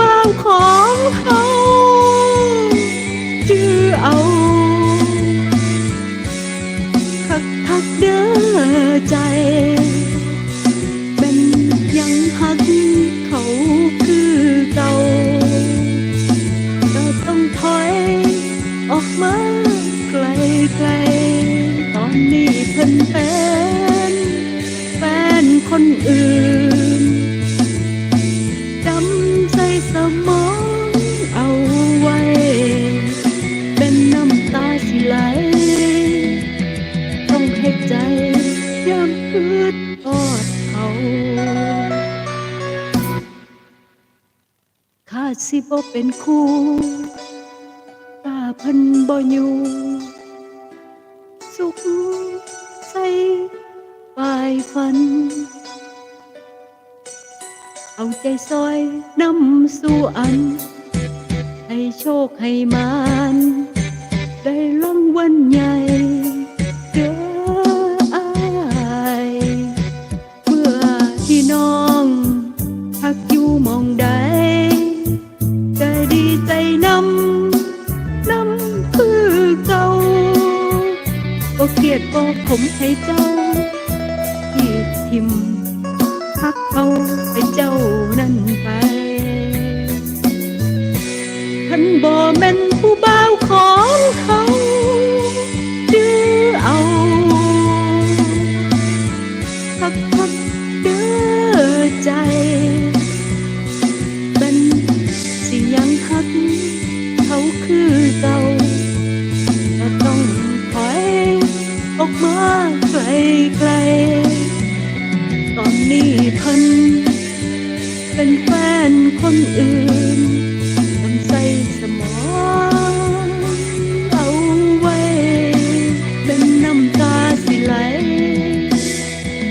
บาวของเขาชื่อเอาคักคักเด้อใจ เป็นยังหักเขาคือเก่าก็ต้องถอยออกมาไกลไกลตอนนี้เพิ่นเป็นแฟนคนอื่น สิบ่เป็นคู่ตาเพันบ่อยู่สุขใส่ปลายฝัน เอาใจซอยนำสู่อัน ให้โชคให้มาน ได้รางวัลใหญ่ ก็เกลียดโอผมให้เจ้า ที่ทิมพักเอาไปเจ้านั่นไปท่านบ่แม่นผู้บ้า ไกล ตอนนี้เพิ่นเป็นแฟนคนอื่นทำใส่สมองเอาไว้ เป็นน้ำตาสิไหล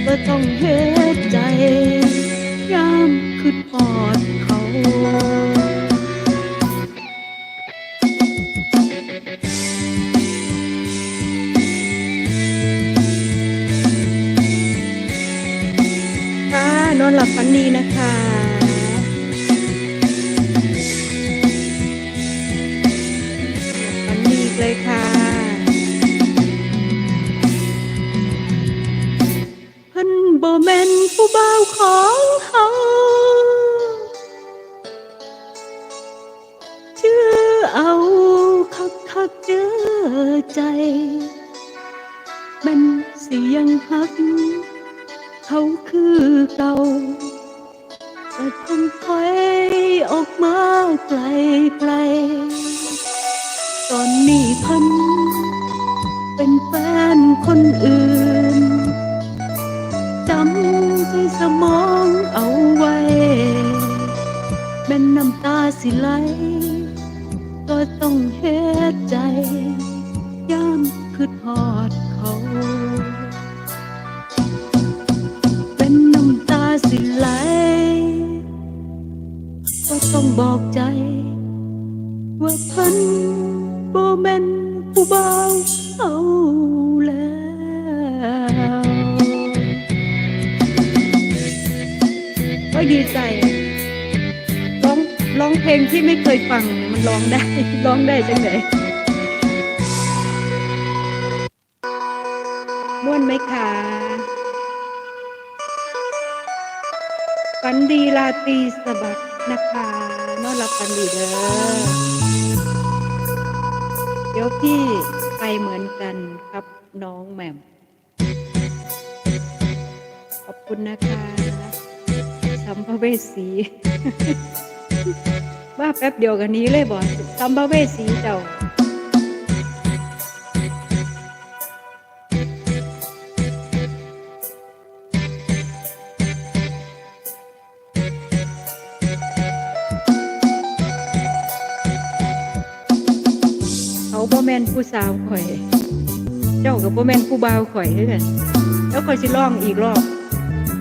ก็ต้องเฮ็ดใจ ยามคือทอดเขา นอนหลับฝันดีนะคะฝันดีเลยค่ะ เพิ่นบ่แม่นผู้บ่าวของเฮาเชื่อเอาคักคักเด้อใจ มันสิยังฮัก เขาคือเก่าแต่คงถอยออกมาไกลไกล ตอนนี้พัน เป็นแฟนคนอื่น จำใจสมองเอาไว้ แม่นน้ำตาสิไหล ก็ต้องเฮ็ดใจ ย่ามคือทอด ว่าเพันโบแมนผู้บ่าวเอาแล้วก็ดีใจร้องร้องเพลงที่ไม่เคยฟังมันร้องได้ร้องได้จังไดม่วนไหมคะฝันดีลาตรีสบัดนะคะนอนหลับฝันดีเด้อ ดี๋ยวพี่ไปเหมือนกันครับน้องแหม่ม ขอบคุณนะคะสัมภเวสีว่าแป๊บเดียวกันนี้เลยบ่สัมภเวสีเจ้า บ่แม่นผู้สาวข่อย เจ้ากับบ่แม่นผู้บ่าวข่อยเด้อกันแล้วข่อยสิร้องอีกรอบ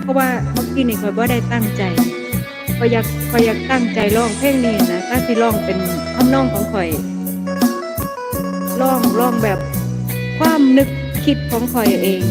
เพราะว่าเมื่อกี้นี่ข่อยบ่ได้ตั้งใจข่อยอยากข่อยอยากตั้งใจร้องเพลงนี้นะถ้าสิร้องเป็นทำนองของข่อยร้องร้องแบบความนึกคิดของข่อยเอง